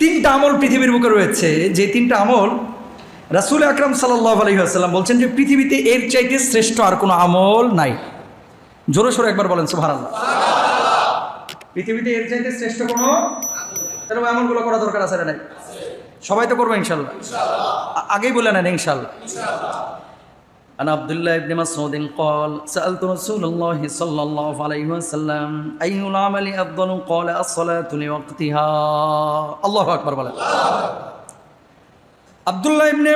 তিনটা আমল পৃথিবীর বুকে রয়েছে। যে তিনটা আমল, রাসুল আকরাম সাল্লাহ আলহিহাসাল্লাম বলছেন যে, পৃথিবীতে এর চাইতে শ্রেষ্ঠ আর কোনো আমল নাই। জোরে সোরে একবার বলেন সুভার আল্লাহ পৃথিবীতে এর চাইতে শ্রেষ্ঠ কোনো তাহলে ওই আমলগুলো করা দরকার আছে না নাই? সবাই তো করব ইনশাল্লাহ আগেই বলে নেন ইনশাল্লাহ عن عبد الله بن مسعود قال سألت رسول الله صلى الله عليه وسلم أي العمل أفضل قال الصلاة لوقتها الله أكبر বলেন আব্দুল্লাহ ইবনে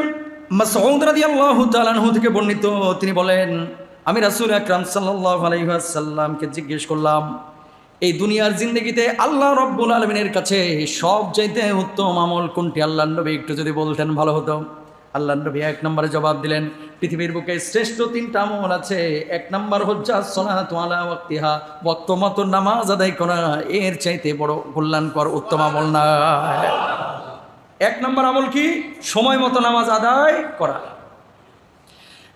মাসউদ রাদিয়াল্লাহু তাআলা আনহু থেকে বর্ণিত তিনি বলেন আমি রাসূল আকরাম সাল্লাল্লাহু আলাইহি ওয়াসাল্লামকে জিজ্ঞেস করলাম এই দুনিয়ার জিন্দগিতে আল্লাহ রব্বুল আলমিনের কাছে সব চাইতে উত্তম আমল কোনটি আল্লাহ নবী একটু যদি বলতেন ভালো হতো আল্লাহ নবী এক নম্বরে জবাব দিলেন পৃথিবীর বুকে শ্রেষ্ঠ তিনটা আমল আছে। এক নম্বর হচ্ছে আসসালাতু আলা ওয়াক্তিহা। ওয়াক্ত মতো নামাজ আদায় করা এর চাইতে বড় কল্যাণকর উত্তম আমল না। এক নম্বর আমল কি? সময় মতো নামাজ আদায় করা।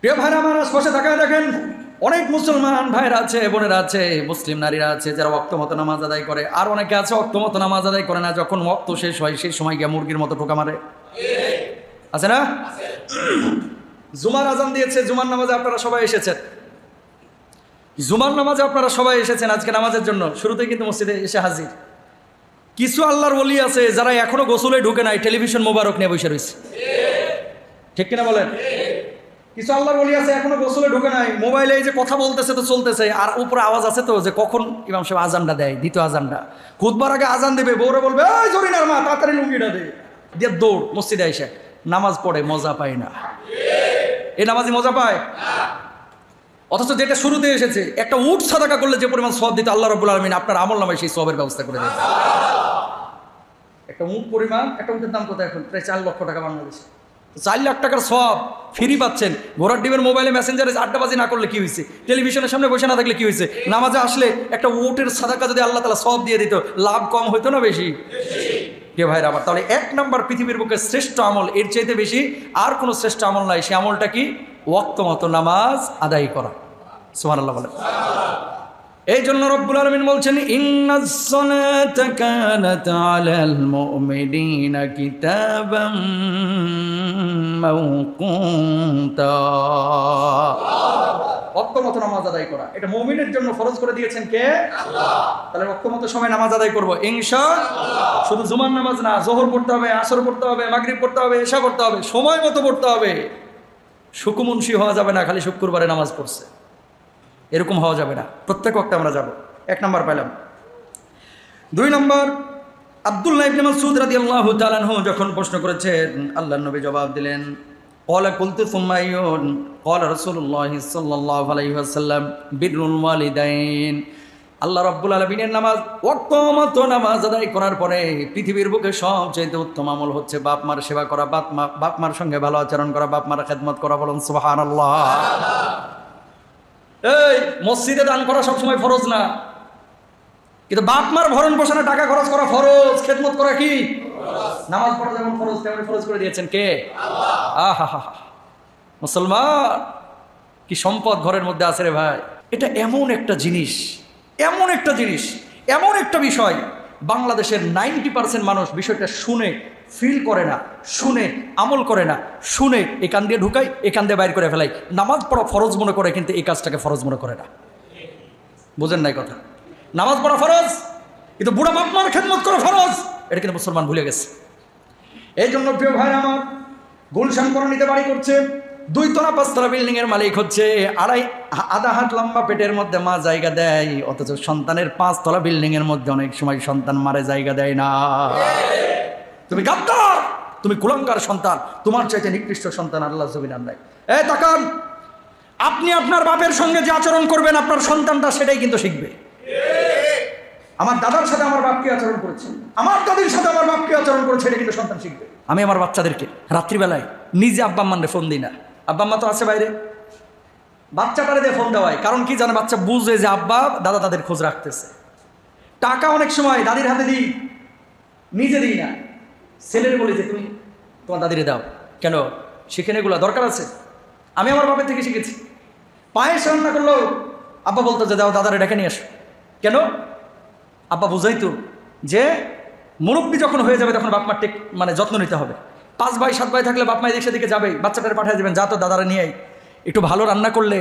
প্রিয় ভাইরা আমার বসে তাকায় দেখেন অনেক মুসলমান ভাইরা আছে বোনেরা আছে মুসলিম নারীরা আছে যারা মতো নামাজ আদায় করে। আর অনেকে আছে মতো নামাজ আদায় করে না যখন অক্ত শেষ হয় সেই সময় গিয়ে মুরগির মতো টোকা মারে। আছে না? জুমার আজান দিয়েছে, জুমার নামাজে আপনারা সবাই এসেছেন। জুমার নামাজে আপনারা সবাই এসেছেন আজকে নামাজের জন্য। শুরুতে কিন্তু মসজিদে এসে হাজির। কিছু আল্লাহর বলি আছে যারা এখনও গোসলে ঢুকে নাই, টেলিভিশন মোবারক নিয়ে বসে রয়েছে। ঠিক কিনা বলেন? কিছু আল্লাহর বলি আছে এখনও গোসলে ঢুকে নাই, মোবাইলে এই যে কথা বলতেছে তো চলতেছে, আর উপরে আওয়াজ আছে তো যে কখন ইমাম সাহেব আজানটা দেয়, দ্বিতীয় আজানটা। খুদবার আগে আজান দেবে বৌরে বলবে, এই জরিনার মা, তাড়াতাড়ি লুঙ্গিটা দে। দিয়ে দৌড় মসজিদে এসে। নামাজ পড়ে, মজা পায় না। এ নামাজি মজা পায়? অথচ যেটা শুরুতে এসেছে, একটা উট সাদাকা করলে যে পরিমাণ সব দিতে আল্লাহ রবুল আলমিন আপনার আমল নামে সেই সবের ব্যবস্থা করে দিয়েছে। একটা উট পরিমাণ, একটা উটের দাম কত এখন? প্রায় চার লক্ষ টাকা বাংলাদেশে। চার লাখ টাকার সব ফ্রি পাচ্ছেন। ঘোড়ার ডিমের মোবাইলে মেসেঞ্জারে আড্ডাবাজি না করলে কি হয়েছে? টেলিভিশনের সামনে বসে না থাকলে কি হয়েছে? নামাজে আসলে একটা উটের সাদাকা যদি আল্লাহ তালা সব দিয়ে দিত, লাভ কম হইতো না বেশি? কে ভাইরা আমার, তাহলে এক নম্বর পৃথিবীর বুকে শ্রেষ্ঠ আমল, এর চাইতে বেশি আর কোনো শ্রেষ্ঠ আমল নাই। সে আমলটা কি? ওয়াক্ত মতো নামাজ আদায় করা। সুমান আল্লাহ বলেন। এই জন্য রব্বুল আলমিন বলছেন ইন্নাস-সালাতা অক্তমত নামাজ আদায় করা। এটা মুমিনের জন্য ফরজ করে দিয়েছেন কে? তাহলে অক্তমত সময় নামাজ আদায় করব। ইনশা শুধু জুমার নামাজ না জোহর পড়তে হবে আসর পড়তে হবে মাগরিব পড়তে হবে এশা পড়তে হবে সময় মতো পড়তে হবে। সুকুমুন্সি হওয়া যাবে না খালি শুক্রবারে নামাজ পড়ছে। এরকম হওয়া যাবে না। প্রত্যেক ওয়াক্তে আমরা যাব। এক নম্বর পেলাম দুই নম্বর আব্দুল্লাহ ইবনে মাসউদ রাদিয়াল্লাহু তাআলা যখন প্রশ্ন করেছেন আল্লাহর নবী জবাব দিলেন ক্বালা কুলতু সুম্মা আইয়ুন ক্বালা রাসূলুল্লাহ সাল্লাল্লাহু আলাইহি ওয়াসাল্লাম বিররুল ওয়ালিদাইন আল্লাহ রাব্বুল আলামিনের নামাজ ওয়াক্ত মতো নামাজ আদায় করার পরে পৃথিবীর বুকে সবচেয়ে উত্তম আমল হচ্ছে বাপ মার সেবা করা, বাপ মা, বাপ মার সঙ্গে ভালো আচরণ করা, বাপ মার খেদমত করা, বলুন সুবহানাল্লাহ। এই, মসজিদে দান করা সবসময় ফরজ না। কিন্তু বাপ মার ভরণ পোষণে টাকা খরচ করা ফরজ, খেদমত করা কি? নামাজ পড়া যেমন ফরজ, তেমন ফরজ করে দিয়েছেন কে? আহা মুসলমান, কি সম্পদ ঘরের মধ্যে আছে রে ভাই? এটা এমন একটা জিনিস, এমন একটা জিনিস, এমন একটা বিষয়। বাংলাদেশের নাইনটি পার্সেন্ট মানুষ বিষয়টা শুনে ফিল করে না, শুনে আমল করে না, শুনে এখান দিয়ে ঢুকাই এখান দিয়ে বাইর করে ফেলাই নামাজ পড়া ফরজ মনে করে, কিন্তু এই কাজটাকে ফরজ মনে করে না। বুঝেন নাই কথা? নামাজ পড়া ফরজ, কিন্তু বুড়া বাপমার খেদমত করা ফরজ। এটা কিন্তু মুসলমান ভুলে গেছে। এই জন্য প্রিয় ভাই আমার গুলশান করণীতে বাড়ি করছে। দুই তলা পাঁচতলা বিল্ডিং এর মালিক হচ্ছে আড়াই আধা হাত লম্বা পেটের মধ্যে মা জায়গা দেয়, অথচ সন্তানের পাঁচতলা বিল্ডিং এর মধ্যে অনেক সময় সন্তান মারে জায়গা দেয় না। তুমি গাদ্দার, তুমি কুলঙ্কার সন্তান, তোমার চাইতে নিকৃষ্ট সন্তান আল্লাহ জবিন নাই এ তাকান, আপনি আপনার বাপের সঙ্গে যে আচরণ করবেন, আপনার সন্তানটা সেটাই কিন্তু শিখবে। আমার দাদার সাথে আমার বাপকে আচরণ করেছে আমার দাদির সাথে আমার বাপকে আচরণ করেছে, এটা কিন্তু সন্তান শিখবে। আমি আমার বাচ্চাদেরকে রাত্রিবেলায় নিজে আব্বা আম্মানরে ফোন দিই না। আব্বা আম্মা তো আছে বাইরে। বাচ্চাটারে দিয়ে ফোন দেওয়ায়। কারণ কি জানে, বাচ্চা বুঝে যে আব্বা, দাদা তাদের খোঁজ রাখতেছে। টাকা অনেক সময় দাদির হাতে দিই, নিজে দিই না। ছেলের বলি যে, তুমি তোমার দাদিরে দাও। কেন? সেখানে এগুলো দরকার আছে? আমি আমার বাপের থেকে শিখেছি। পায়েস রান্না করল আব্বা বলতো যে, দাও, দাদারে ডেকে নিয়ে আসো। কেন? আব্বা বুঝাইতো যে মুরব্বী যখন হয়ে যাবে তখন বাপমার টেক মানে যত্ন নিতে হবে। পাঁচ ভাই, সাত ভাই থাকলে বাপমা দেখে সেদিকে যাবে বাচ্চাটারে পাঠিয়ে দেবেন, যা তো দাদারা নিয়ে একটু ভালো রান্না করলে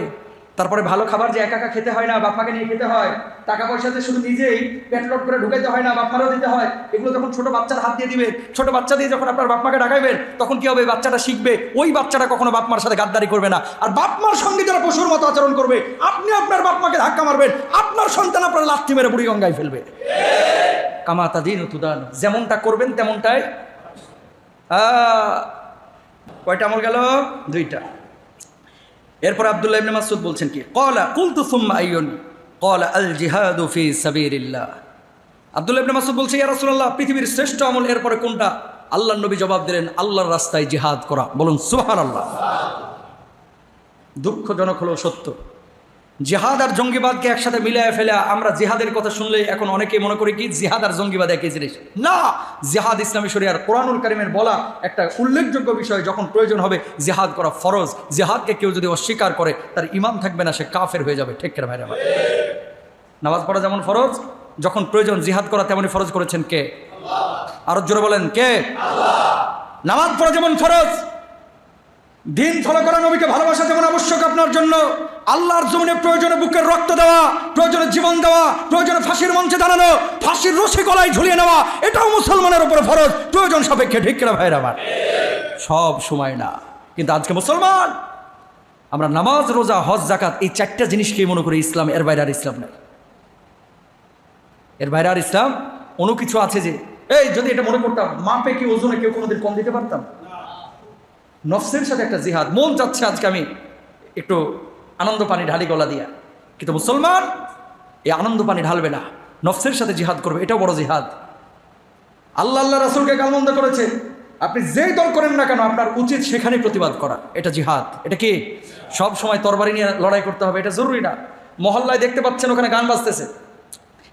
তারপরে ভালো খাবার যে একা একা খেতে হয় না বাপমাকে নিয়ে খেতে হয়, টাকা পয়সাতে শুধু নিজেই পেটলোড করে ঢুকাইতে হয় না বাপমারও দিতে হয়। এগুলো যখন ছোট বাচ্চার হাত দিয়ে দিবে, ছোট বাচ্চা দিয়ে যখন আপনার বাপমাকে ডাকাইবেন তখন কি হবে? বাচ্চাটা শিখবে। ওই বাচ্চাটা কখনো বাপমার সাথে গাদ্দারি করবে না। আর বাপমার সঙ্গে যারা পশুর মতো আচরণ করবে, আপনি আপনার বাপমাকে ধাক্কা মারবেন, আপনার সন্তান আপনার লাথি মেরে বুড়ি গঙ্গায় ফেলবে। কামাতা দিন তুদান। যেমনটা করবেন তেমনটাই। কয়টা আমল গেল? দুইটা। এরপর আবদুল্লাহ ইবনে মাসুদ বলছেন কি? কলা কুলতু সুম্মা আইয়ুন, কলা আল জিহাদু ফি সাবিলিল্লাহ। আবদুল্লাহ ইবনে মাসুদ বলছে, ইয়া রাসূলুল্লাহ, পৃথিবীর শ্রেষ্ঠ আমল এরপরে কোনটা? আল্লাহর নবী জবাব দিলেন, আল্লাহর রাস্তায় জিহাদ করা। বলুন, সুবহানাল্লাহ। দুঃখজনক হলো সত্য। জিহাদ আর জঙ্গিবাদকে একসাথে মিলিয়ে ফেলে আমরা জিহাদের কথা শুনলে এখন অনেকেই মনে করি কি, জিহাদ আর জঙ্গিবাদ একই জিনিস। না, জিহাদ ইসলামী শরিয়ার কোরআনুল কারিমের বলা একটা উল্লেখযোগ্য বিষয়, যখন প্রয়োজন হবে জিহাদ করা ফরজ। জিহাদকে কেউ যদি অস্বীকার করে, তার ইমাম থাকবে না, সে কাফের হয়ে যাবে। ঠিক কেন ভাইরা? নামাজ পড়া যেমন ফরজ, যখন প্রয়োজন জিহাদ করা তেমনই ফরজ করেছেন কে? আরও জোরে বলেন, কে? নামাজ পড়া যেমন ফরজ দিন ফলো করা নবীকে ভালোবাসা যেমন আবশ্যক আপনার জন্য, আল্লাহর জমিনে প্রয়োজনে বুকের রক্ত দেওয়া, প্রয়োজনে জীবন দেওয়া, প্রয়োজনে ফাঁসির মঞ্চে দাঁড়ানো, ফাঁসির রশি গলায় ঝুলিয়ে নেওয়া, এটাও মুসলমানের উপরে ফরজ, প্রয়োজন সাপেক্ষে, ঠিক ভাইরা আমার? সব সময় না, কিন্তু আজকে মুসলমান, আমরা নামাজ, রোজা, হজ জাকাত এই চারটা জিনিসকে মনে করি ইসলাম, এর বাইরে আর ইসলাম নেই। এর বাইরে আর ইসলাম অন্য কিছু আছে যে, এই যদি এটা মনে করতাম, মাপে কি ওজনে কেউ কোনোদিন কম দিতে পারতাম? নফসের সাথে একটা জিহাদ। মন চাচ্ছে আজকে আমি একটু আনন্দ পানি ঢালি গলা দিয়া। কিন্তু মুসলমান, এই আনন্দ পানি ঢালবে না। নফসের সাথে জিহাদ করবে, এটাও বড় জিহাদ। আল্লাহ আল্লাহ রাসুলকে গালমন্দ করেছে। আপনি যেই দল করেন না কেন, আপনার উচিত সেখানে প্রতিবাদ করা। এটা জিহাদ। এটা কি? সব সময় তরবারি নিয়ে লড়াই করতে হবে, এটা জরুরি না। মহল্লায় দেখতে পাচ্ছেন, ওখানে গান বাজতেছে।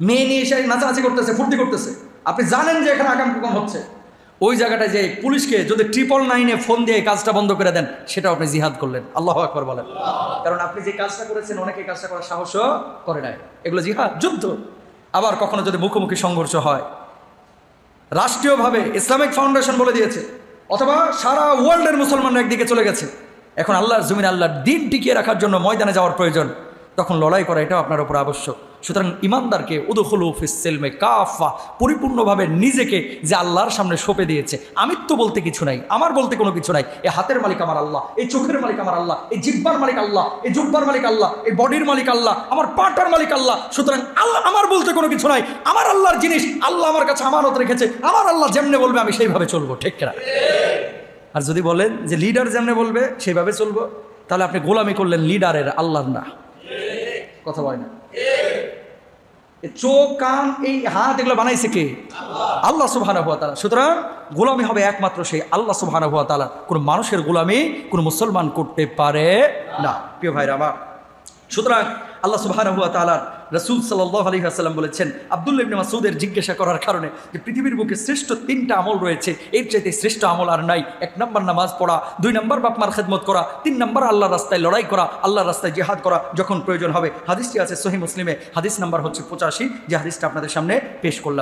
মেয়ে নিয়ে এসে নাচানাচি করতেছে, ফুর্তি করতেছে। আপনি জানেন যে এখানে আগাম কুকাম হচ্ছে। ওই জায়গাটায় যে পুলিশকে যদি ট্রিপল নাইনে ফোন দিয়ে কাজটা বন্ধ করে দেন, সেটাও আপনি জিহাদ করলেন। আল্লাহ আকবর বলেন। কারণ আপনি যে কাজটা করেছেন, অনেকে কাজটা করার সাহসও করে নাই। এগুলো জিহাদ, যুদ্ধ। আবার কখনো যদি মুখোমুখি সংঘর্ষ হয়, রাষ্ট্রীয়ভাবে ইসলামিক ফাউন্ডেশন বলে দিয়েছে, অথবা সারা ওয়ার্ল্ডের মুসলমানরা একদিকে চলে গেছে, এখন আল্লাহর জমিন আল্লাহর দিন টিকিয়ে রাখার জন্য ময়দানে যাওয়ার প্রয়োজন, তখন লড়াই করা এটাও আপনার উপর আবশ্যক। সুতরাং ইমানদারকে উদুখুল ফিসেলমে কাফা পরিপূর্ণভাবে নিজেকে যে আল্লাহর সামনে সঁপে দিয়েছে। আমিত্ব বলতে কিছু নাই, আমার বলতে কোনো কিছু নাই। এ হাতের মালিক আমার আল্লাহ এই চোখের মালিক আমার আল্লাহ এই জিব্বার মালিক আল্লাহ এই জুব্বার মালিক আল্লাহ এই বডির মালিক আল্লাহ, আমার পাটার মালিক আল্লাহ। সুতরাং আল্লাহ আমার বলতে কোনো কিছু নাই, আমার আল্লাহর জিনিস আল্লাহ আমার কাছে আমানত রেখেছে, আমার আল্লাহ যেমনে বলবে আমি সেইভাবে চলবো, ঠিক কিনা? আর যদি বলেন যে লিডার যেমনে বলবে সেইভাবে চলবো, তাহলে আপনি গোলামি করলেন লিডারের আল্লাহর না। কথা বলে না। চোখ, কান, এই হাত এগুলো বানাইছে কে? আল্লাহ সুবহানা হুয়া তালা সুতরাং গোলামি হবে একমাত্র সেই আল্লাহ সুবহানা হুয়া তালা কোনো মানুষের গোলামি কোনো মুসলমান করতে পারে না। প্রিয় ভাইরা আমার, সুতরাং আল্লাহ সুবহানা হুয়া তালা রসুল সাল্লাহ আলী আসসালাম বলেছেন আবদুল্লা ইবনে মাসুদের জিজ্ঞাসা করার কারণে যে পৃথিবীর বুকে শ্রেষ্ঠ তিনটা আমল রয়েছে, এর চাইতে শ্রেষ্ঠ আমল আর নাই। এক নম্বর নামাজ পড়া, দুই নম্বর বাপমার খেদমত করা, তিন নম্বর আল্লাহ রাস্তায় লড়াই করা আল্লাহ রাস্তায় জেহাদ করা যখন প্রয়োজন হবে। হাদিসটি আছে সহি মুসলিমে, হাদিস নাম্বার হচ্ছে পঁচাশি, যে হাদিসটা আপনাদের সামনে পেশ করলাম।